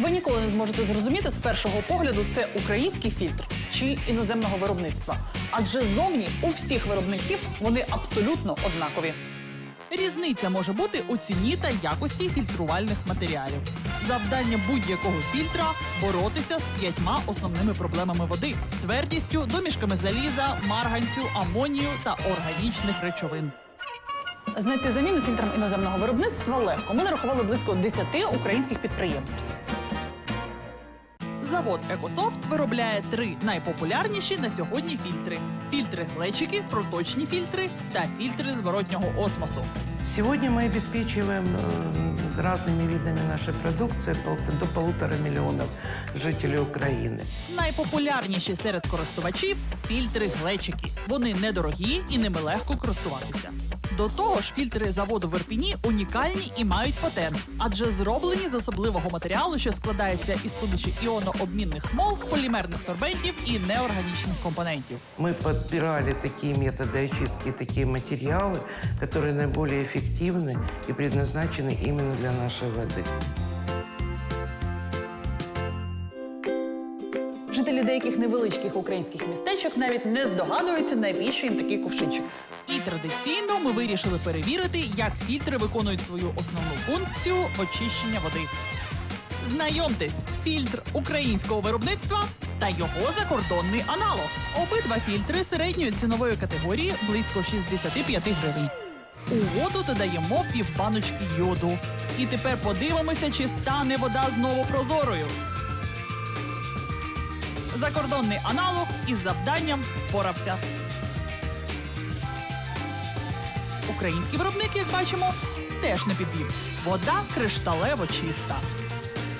Ви ніколи не зможете зрозуміти з першого погляду, це український фільтр чи іноземного виробництва. Адже зовні у всіх виробників вони абсолютно однакові. Різниця може бути у ціні та якості фільтрувальних матеріалів. Завдання будь-якого фільтра боротися з п'ятьма основними проблемами води: твердістю, домішками заліза, марганцю, амонію та органічних речовин. Знайти заміну фільтрам іноземного виробництва легко. Ми нарахували близько 10 українських підприємств. Завод Екософт виробляє три найпопулярніші на сьогодні фільтри: фільтри глечики, проточні фільтри та фільтри зворотнього осмосу. Сегодня мы обеспечиваем э, разными видами нашей продукции пол- до полутора миллионов жителей Украины. Найпопулярніші серед користувачів фільтри глечики. Вони недорогі і ними легко користуватися. До того ж, фільтри заводу в Ірпіні унікальні і мають патент, адже зроблені з особливого матеріалу, що складається із суміші іонообмінних смол, полімерних сорбентів і неорганічних компонентів. Мы подбирали такие методы очистки, такие материалы, которые наиболее эффективны и предназначены именно для нашей воды. Жителі деяких невеличких українських містечок навіть не здогадуються, навіщо їм такий кувшинчик. І традиційно ми вирішили перевірити, як фільтри виконують свою основну функцію очищення води. Знайомтесь, фільтр українського виробництва та його закордонний аналог. Обидва фільтри середньої цінової категорії близько 65 гривень. У воду додаємо півбаночки йоду. І тепер подивимося, чи стане вода знову прозорою. Закордонний аналог із завданням впорався. Український виробник, як бачимо, теж не підвів. Вода кришталево чиста.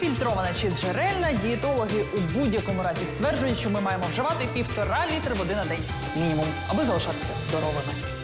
Фільтрована чи джерельна, дієтологи у будь-якому разі стверджують, що ми маємо вживати півтора літри води на день мінімум, аби залишатися здоровими.